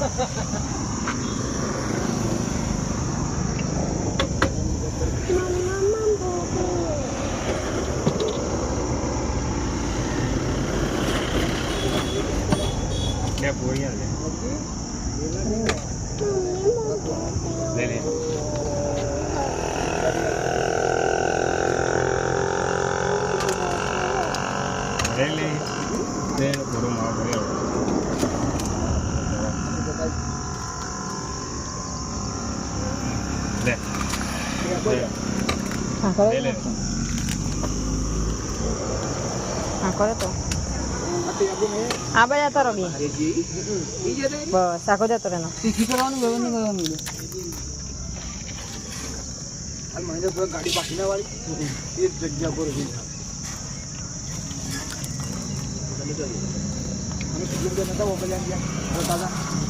લે પૂરી આલે લે લે લે લે લે પૂરું માં ભર્યો લે લે હા કરો હા કરો તો આ બધા જતો રહો બી બસ આખો જતો રહેનો ગાડી પાછી ના વાળી એક જગ્યા પર અમે કિલોમીટર નતા મોકલ્યા ગયા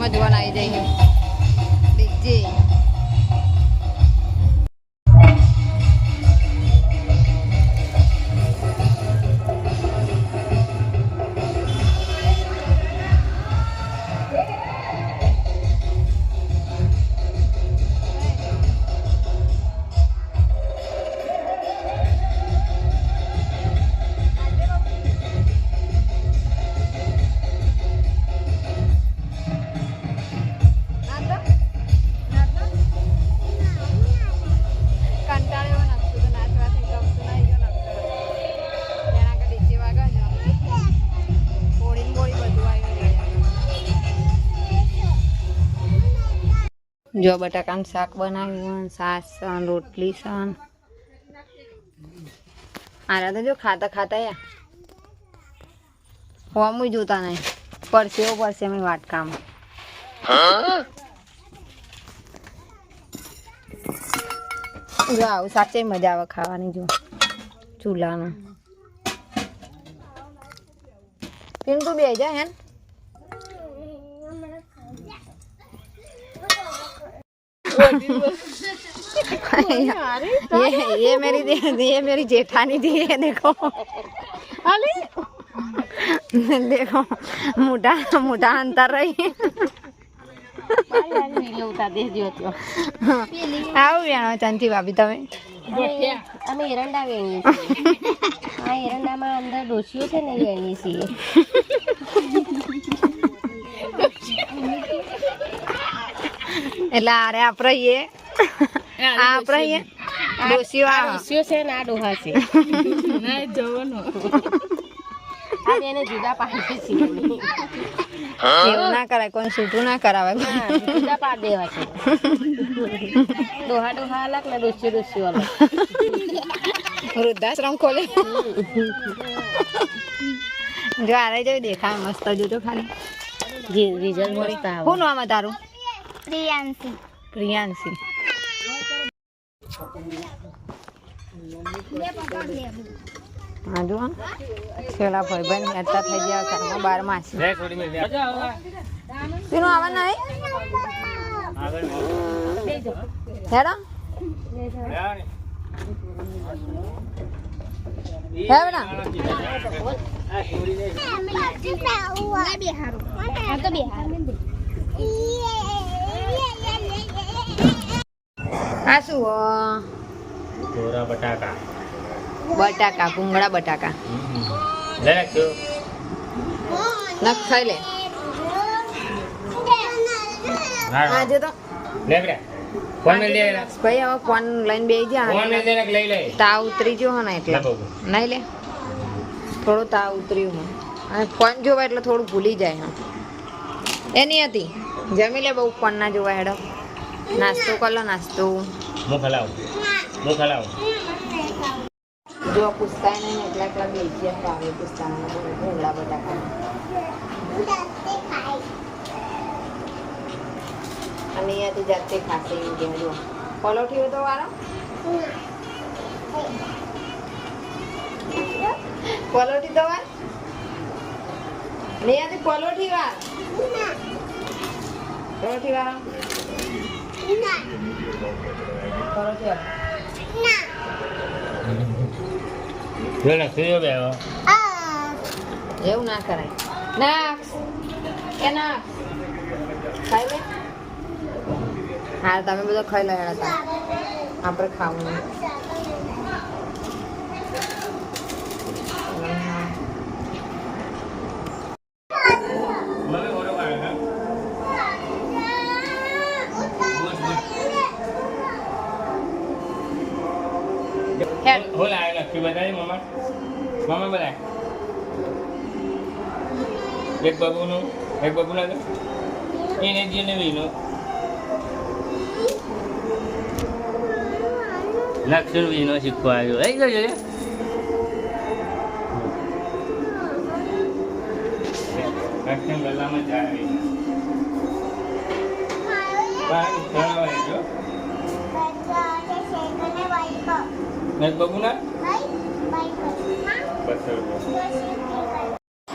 વચમાં જોવાના આવી જાય ડીજે જો બટાકાનું શાક બનાવ્યું સાસ સન રોટલી સન આરા તો જો ખાતા ખાતા યા. હોમું જોતા નહીં. પડશે એવું પડશે એમ વાટકામાં. જો આવું સાચે મજા આવે ખાવાની જો. ચૂલાનું. પિન્ટુ બે જા હેન. ये ये मेरी दे- ये मेरी जेठानी थी ये देखो देखो मोटा मोटा अंतर रही આવું વેણો ચાંદી ભાભી તમે અમે એરંડા વેણીએ છીએ આ એરંડામાં અંદર ડોસીઓ છે ને એ વેણીએ છીએ એટલે આરે આપણે આપણે આ ડોસીઓ છે ને આ ડોહા છે. આ બેને જુદા પાડે છે એવું ના કરાય કોઈ છૂટું ના કરાવે. જુદા પાડ દેવા છે. ડોહા ડોહા અલગ ને ડોસીઓ ડોસીઓ અલગ. વૃદ્ધાશ્રમ ખોલે. જો આરે જો દેખાય મસ્ત જોજો ખાલી. જી રિઝલ્ટ મસ્ત આવે. શું નામ છે તારું? પ્રિયાંશી. પ્રિયાંશી. હા જો છેલ્લા ભાઈ બહેન થઈ ગયા ઘરમાં બાર માસી. પેલું નહીં? બેટા. આ શું અ, બટાકા. બટાકા ભૂંગળા બટાકા. લે રાખજો નખ ખાઈ લે. આજે તો. લે બેટા. ફોન મેલ દે ભાઈ હવે ફોન લઈને બેસી જા. ફોન મેલ દે લઈ લે. તાવ ઉતરી ગયો હે ને એટલે. નહીં લે. થોડું તાવ ઉતર્યું હું. અને ફોન જોવા એટલે થોડું ભૂલી જાય હે. એની હતી. જમી લે બહુ ફોન ના જોવા હેડો. નાસ્તો કરો નાસ્તો. હું ખલાવ હું ખલાવ જો પૂછતા નહીં એટલા એકલા બેસી ભાવે પૂછતા ભૂંગળા બટાકા અને અહીંયાથી જાતે ખાશે એમ કે જો. પલોઠી તો વારો પલોઠી તો વાર અહીંયાથી પલોઠી વાર પલોઠી વાળો? જો ને સુયો બે. એવું ના કરાય નાખ એ નાખ ખાઈ લે હા, તમે બધો ખાઈ લો હેડા તાર. આપણે ખાવું નહીં. હું લાવે લખી બતાવી મમ્મા મમ્મા બતાય એક બાબુનું એક બાબુના એને જેને વીનું. લક્ષણ વીનો શીખવા આવ્યો. એ ગયો છે લક્ષણ ગલામાં જાય પાણી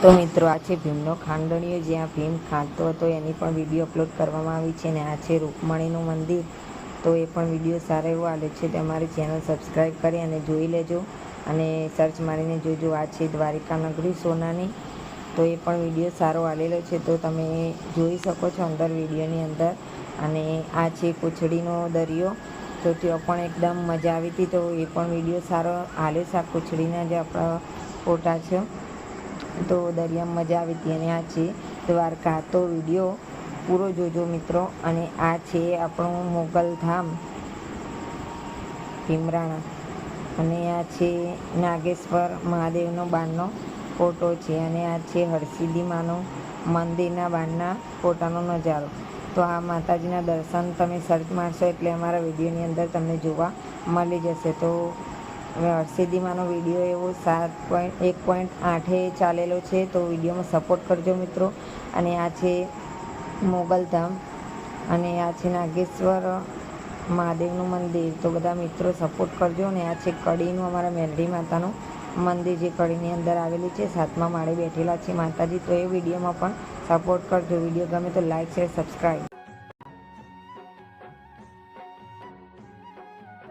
તો મિત્રો, આ છે ભીમનો ખાંડણીયો જ્યાં ભીમ ખાતો હતો, એની પણ વીડિયો અપલોડ કરવામાં આવી છે. અને આ છે રૂકમણીનું મંદિર. તો એ પણ વીડિયો સારો એવો આલે છે તો અમારી ચેનલ સબસ્ક્રાઈબ કરી અને જોઈ લેજો. અને સર્ચ મારીને જોજો. આ છે દ્વારિકા નગરી, સોનાની. તો એ પણ વીડિયો સારો આવેલો છે. તો તમે જોઈ શકો છો અંદર વિડીયોની અંદર. અને આ છે કોછડીનો દરિયો. તો ત્યાં પણ એકદમ મજા આવી હતી. તો એ પણ વીડિયો સારો હાલે આ જે આપણા ફોટા છે, તો દરિયામાં મજા આવી હતી. અને આ છે દ્વારકા તો વીડિયો, પૂરો જોજો મિત્રો. અને આ છે આપણું મોગલધામ ભીમરાણા. અને આ છે નાગેશ્વર મહાદેવનો બારનો ફોટો છે. અને આ છે હરસિદ્ધિ માનો મંદિરના બારના ફોટાનો નજારો. તો આ માતાજીના દર્શન તમે સર્ચ મારશો એટલે અમારા વિડીયોની અંદર તમને જોવા મળી જશે. તો, હવે હર્ષિદીમાનો વીડિયો એવો સાત પોઈન્ટ એક પોઈન્ટ આઠે ચાલેલો છે, તો વિડીયોમાં સપોર્ટ કરજો મિત્રો. અને આ છે મોગલધામ અને આ છે નાગેશ્વર મહાદેવનું મંદિર. તો બધા મિત્રો સપોર્ટ કરજો અને આ છે કડીનું અમારા મેરડી માતાનું મંદિર જે કડીની અંદર આવેલી છે, સાતમા માળે બેઠેલા છે માતાજી. તો એ વિડીયોમાં પણ સપોર્ટ કરજો. વીડિયો ગમે તો લાઈક શેર સબસ્ક્રાઈબ